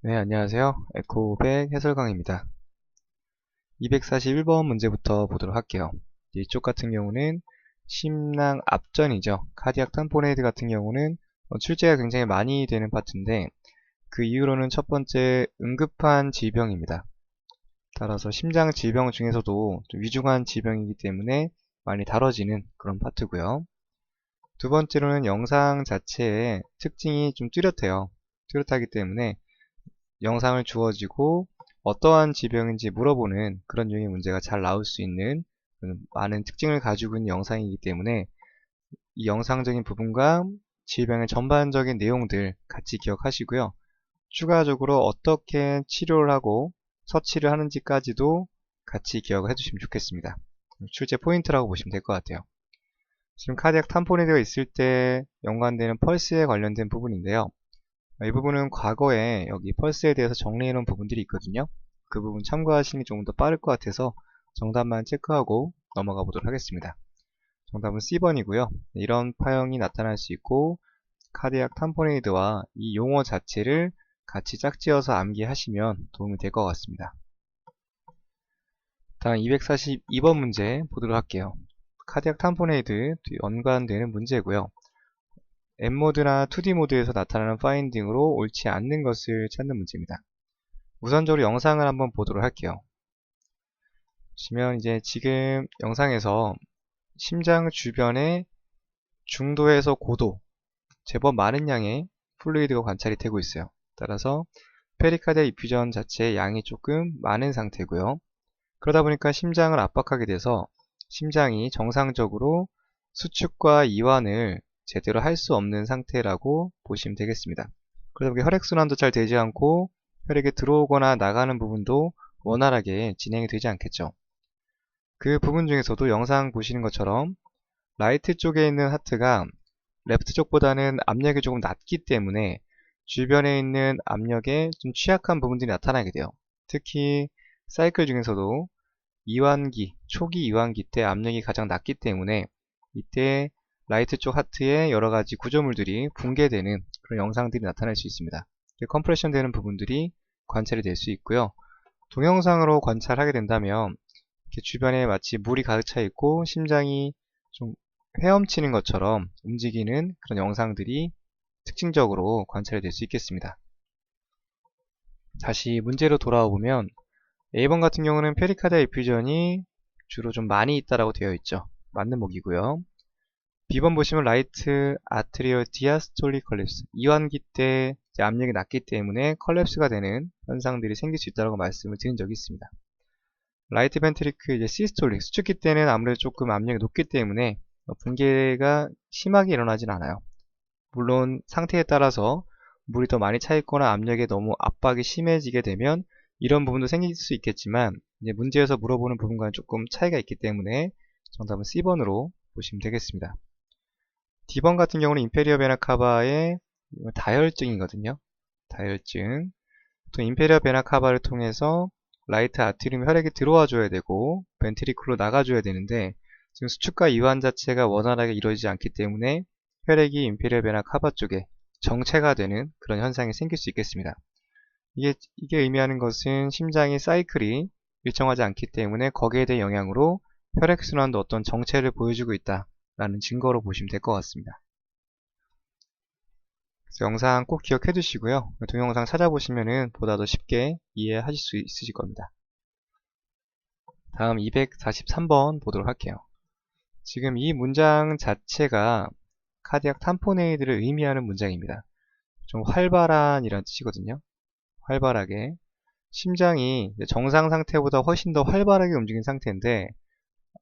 네, 안녕하세요. 에코백 해설강입니다. 241번 문제부터 보도록 할게요. 이쪽 같은 경우는 심낭 앞전이죠. 카디악 탐포네이드 같은 경우는 어, 출제가 굉장히 많이 되는 파트인데 그 이후로는 첫 번째 응급한 질병입니다. 따라서 심장 질병 중에서도 위중한 질병이기 때문에 많이 다뤄지는 그런 파트고요. 두 번째로는 영상 자체의 특징이 좀 뚜렷해요. 뚜렷하기 때문에 영상을 주어지고 어떠한 질병인지 물어보는 그런 유형의 문제가 잘 나올 수 있는 많은 특징을 가지고 있는 영상이기 때문에 이 영상적인 부분과 질병의 전반적인 내용들 같이 기억하시고요. 추가적으로 어떻게 치료를 하고 서치를 하는지까지도 같이 기억을 해주시면 좋겠습니다. 출제 포인트라고 보시면 될 것 같아요. 지금 카디악 탐포네드가 있을 때 연관되는 펄스에 관련된 부분인데요. 이 부분은 과거에 여기 펄스에 대해서 정리해 놓은 부분들이 있거든요. 그 부분 참고하시는 게 조금 더 빠를 것 같아서 정답만 체크하고 넘어가 보도록 하겠습니다. 정답은 C번이고요. 이런 파형이 나타날 수 있고 카디악 탐포네이드와 이 용어 자체를 같이 짝지어서 암기하시면 도움이 될 것 같습니다. 다음 242번 문제 보도록 할게요. 카디악 탐포네이드 연관되는 문제고요. M모드나 2D 모드에서 나타나는 파인딩으로 옳지 않는 것을 찾는 문제입니다. 우선적으로 영상을 한번 보도록 할게요. 보시면 이제 지금 영상에서 심장 주변에 중도에서 고도 제법 많은 양의 플루이드가 관찰이 되고 있어요. 따라서 페리카디아 이퓨전 자체의 양이 조금 많은 상태고요. 그러다 보니까 심장을 압박하게 돼서 심장이 정상적으로 수축과 이완을 제대로 할 수 없는 상태라고 보시면 되겠습니다. 보니 혈액순환도 잘 되지 않고 혈액에 들어오거나 나가는 부분도 원활하게 진행이 되지 않겠죠. 그 부분 중에서도 영상 보시는 것처럼 라이트 쪽에 있는 하트가 레프트 쪽보다는 압력이 조금 낮기 때문에 주변에 있는 압력에 좀 취약한 부분들이 나타나게 돼요. 특히 사이클 중에서도 이완기, 초기 이완기 때 압력이 가장 낮기 때문에 이때 라이트 쪽 하트에 여러 가지 구조물들이 붕괴되는 그런 영상들이 나타날 수 있습니다. 컴프레션 되는 부분들이 관찰이 될 수 있고요. 동영상으로 관찰하게 된다면 주변에 마치 물이 가득 차 있고 심장이 좀 헤엄치는 것처럼 움직이는 그런 영상들이 특징적으로 관찰이 될 수 있겠습니다. 다시 문제로 돌아와 보면 A번 같은 경우는 페리카드 이퓨전이 주로 좀 많이 있다라고 되어 있죠. 맞는 목이고요. B번 보시면 라이트 아트리얼 디아스톨릭 컬랩스 이완기 때 압력이 낮기 때문에 컬랩스가 되는 현상들이 생길 수 있다고 말씀을 드린 적이 있습니다. 라이트 벤트리크 이제 시스톨릭 수축기 때는 아무래도 조금 압력이 높기 때문에 붕괴가 심하게 일어나진 않아요. 물론 상태에 따라서 물이 더 많이 차 있거나 압력에 너무 압박이 심해지게 되면 이런 부분도 생길 수 있겠지만 이제 문제에서 물어보는 부분과는 조금 차이가 있기 때문에 정답은 C번으로 보시면 되겠습니다. D번 같은 경우는 임페리어 베나카바의 다혈증이거든요. 다혈증. 또 임페리어 베나카바를 통해서 라이트 아트리움 혈액이 들어와 줘야 되고 벤트리클로 나가 줘야 되는데 지금 수축과 이완 자체가 원활하게 이루어지지 않기 때문에 혈액이 임페리어 베나카바 쪽에 정체가 되는 그런 현상이 생길 수 있겠습니다. 이게, 이게 의미하는 것은 심장의 사이클이 일정하지 않기 때문에 거기에 대한 영향으로 혈액순환도 어떤 정체를 보여주고 있다. 라는 증거로 보시면 될 것 같습니다. 영상 꼭 기억해 두시고요. 동영상 찾아보시면 보다 더 쉽게 이해하실 수 있으실 겁니다. 다음 243번 보도록 할게요. 지금 이 문장 자체가 카디악 탐포네이드를 의미하는 문장입니다. 좀 활발한이라는 뜻이거든요. 활발하게. 심장이 정상 상태보다 훨씬 더 활발하게 움직인 상태인데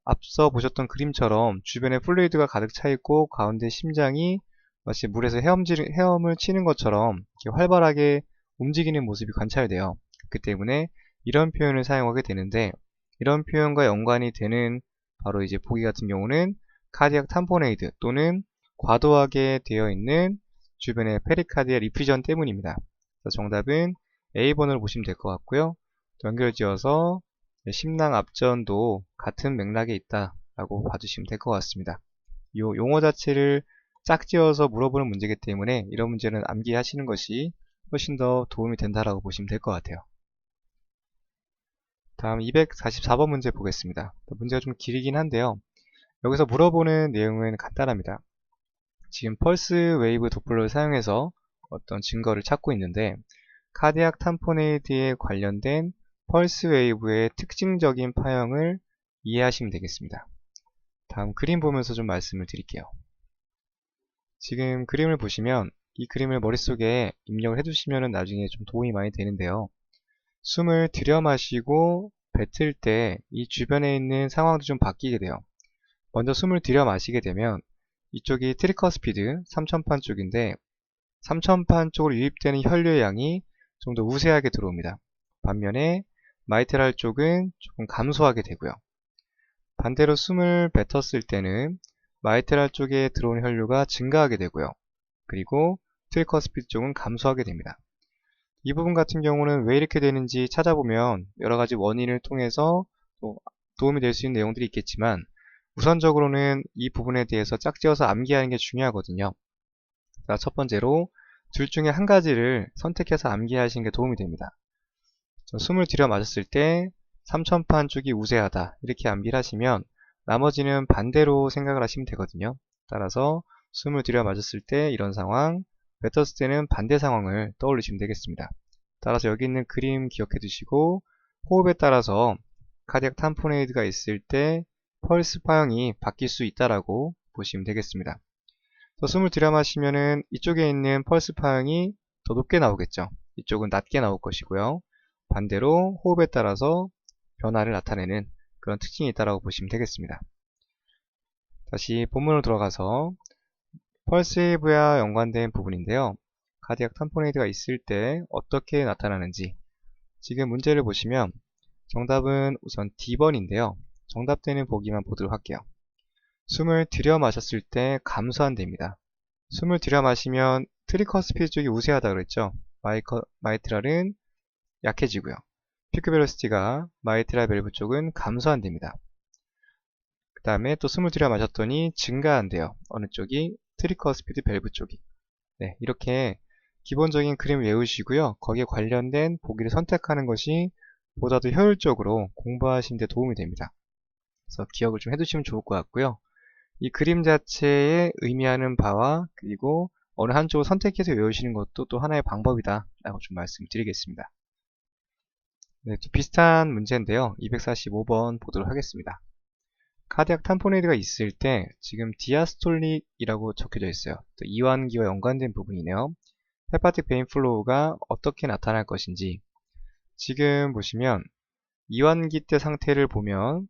앞서 보셨던 그림처럼 주변에 플루이드가 가득 차 있고 가운데 심장이 마치 물에서 헤엄질, 헤엄을 치는 것처럼 활발하게 움직이는 모습이 관찰돼요. 그렇기 때문에 이런 표현을 사용하게 되는데 이런 표현과 연관이 되는 바로 이제 보기 같은 경우는 카디악 탐포네이드 또는 과도하게 되어 있는 주변의 페리카디아 리퓨전 때문입니다. 정답은 A번을 보시면 될 것 같고요. 연결지어서 심낭 앞전도 같은 맥락에 있다라고 봐주시면 될 것 같습니다. 이 용어 자체를 짝지어서 물어보는 문제이기 때문에 이런 문제는 암기하시는 것이 훨씬 더 도움이 된다라고 보시면 될 것 같아요. 다음 244번 문제 보겠습니다. 문제가 좀 길이긴 한데요. 여기서 물어보는 내용은 간단합니다. 지금 펄스 웨이브 도플러를 사용해서 어떤 증거를 찾고 있는데 카디악 탐포네이드에 관련된 펄스 웨이브의 특징적인 파형을 이해하시면 되겠습니다. 다음 그림 보면서 좀 말씀을 드릴게요. 지금 그림을 보시면 이 그림을 머릿속에 입력을 해두시면 나중에 좀 도움이 많이 되는데요. 숨을 들여 마시고 뱉을 때 이 주변에 있는 상황도 좀 바뀌게 돼요. 먼저 숨을 들여 마시게 되면 이쪽이 트리커 스피드 3천판 쪽인데 3천판 쪽으로 유입되는 혈류의 양이 좀 더 우세하게 들어옵니다. 반면에 마이트랄 쪽은 조금 감소하게 되고요. 반대로 숨을 뱉었을 때는 마이트랄 쪽에 들어오는 혈류가 증가하게 되고요. 그리고 트리커스피드 쪽은 감소하게 됩니다. 이 부분 같은 경우는 왜 이렇게 되는지 찾아보면 여러 가지 원인을 통해서 도움이 될 수 있는 내용들이 있겠지만 우선적으로는 이 부분에 대해서 짝지어서 암기하는 게 중요하거든요. 자, 첫 번째로 둘 중에 한 가지를 선택해서 암기하시는 게 도움이 됩니다. 숨을 들여 마셨을 때 3천판 쪽이 우세하다 이렇게 암기를 하시면 나머지는 반대로 생각을 하시면 되거든요. 따라서 숨을 들여 마셨을 때 이런 상황, 뱉었을 때는 반대 상황을 떠올리시면 되겠습니다. 따라서 여기 있는 그림 기억해 두시고 호흡에 따라서 카디악 탐포네이드가 있을 때 펄스 파형이 바뀔 수 있다라고 보시면 되겠습니다. 숨을 들여 마시면은 이쪽에 있는 펄스 파형이 더 높게 나오겠죠. 이쪽은 낮게 나올 것이고요. 반대로 호흡에 따라서 변화를 나타내는 그런 특징이 있다고 보시면 되겠습니다. 다시 본문으로 들어가서 펄스 웨이브와 연관된 부분인데요. 카디악 탐포네이드가 있을 때 어떻게 나타나는지 지금 문제를 보시면 정답은 우선 D번인데요. 정답되는 보기만 보도록 할게요. 숨을 들여 마셨을 때 감소한답니다. 숨을 들여 마시면 트리커스피드 쪽이 우세하다 그랬죠. 마이커, 마이트랄은 약해지고요. 피크 벨로시티가 마이트랄 밸브 쪽은 감소한답니다. 그 다음에 또 들여 마셨더니 증가한대요. 어느 쪽이 트리커 스피드 밸브 쪽이 네, 이렇게 기본적인 그림 외우시고요. 거기에 관련된 보기를 선택하는 것이 보다 더 효율적으로 공부하시는 데 도움이 됩니다. 그래서 기억을 좀 해두시면 좋을 것 같고요. 이 그림 자체에 의미하는 바와 그리고 어느 한쪽을 선택해서 외우시는 것도 또 하나의 방법이다 라고 좀 말씀을 드리겠습니다. 네, 비슷한 문제인데요. 245번 보도록 하겠습니다. 카디악 탐포네이드가 있을 때 지금 디아스톨릭이라고 적혀져 있어요. 또 이완기와 연관된 부분이네요. 헤파틱 베인 플로우가 어떻게 나타날 것인지 지금 보시면 이완기 때 상태를 보면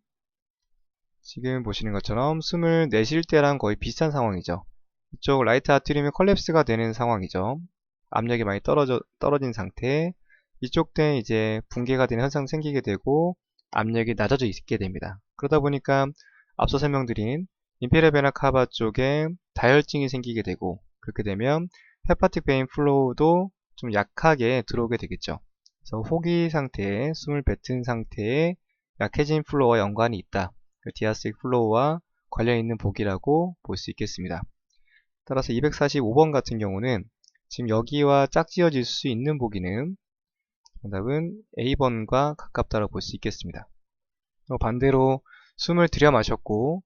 지금 보시는 것처럼 숨을 내쉴 때랑 거의 비슷한 상황이죠. 이쪽 라이트 아트리움이 컬랩스가 되는 상황이죠. 압력이 많이 떨어져, 떨어진 상태 이쪽 때 이제 붕괴가 되는 현상 생기게 되고 압력이 낮아져 있게 됩니다. 그러다 보니까 앞서 설명드린 임페리아 베나 카바 쪽에 다혈증이 생기게 되고 그렇게 되면 헤파틱 베인 플로우도 좀 약하게 들어오게 되겠죠. 그래서 호기 상태에 숨을 뱉은 상태에 약해진 플로우와 연관이 있다. 그 디아스틱 플로우와 관련 있는 복이라고 볼 수 있겠습니다. 따라서 245번 같은 경우는 지금 여기와 짝지어질 수 있는 보기는 정답은 A번과 가깝다고 볼 수 있겠습니다. 반대로 숨을 들여 마셨고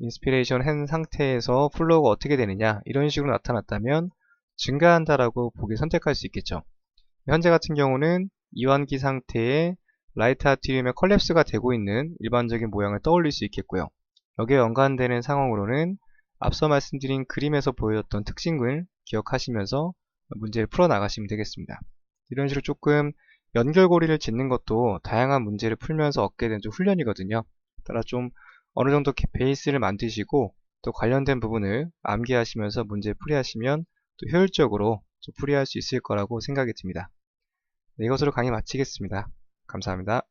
인스피레이션 한 상태에서 플로우가 어떻게 되느냐 이런 식으로 나타났다면 증가한다라고 보기 선택할 수 있겠죠. 현재 같은 경우는 이완기 상태에 라이트 아티리움의 컬랩스가 되고 있는 일반적인 모양을 떠올릴 수 있겠고요. 여기에 연관되는 상황으로는 앞서 말씀드린 그림에서 보여줬던 특징을 기억하시면서 문제를 풀어나가시면 되겠습니다. 이런 식으로 조금 연결고리를 짓는 것도 다양한 문제를 풀면서 얻게 된 좀 훈련이거든요. 따라 좀 어느 정도 베이스를 만드시고 또 관련된 부분을 암기하시면서 문제 풀이하시면 또 효율적으로 좀 풀이할 수 있을 거라고 생각이 듭니다. 네, 이것으로 강의 마치겠습니다. 감사합니다.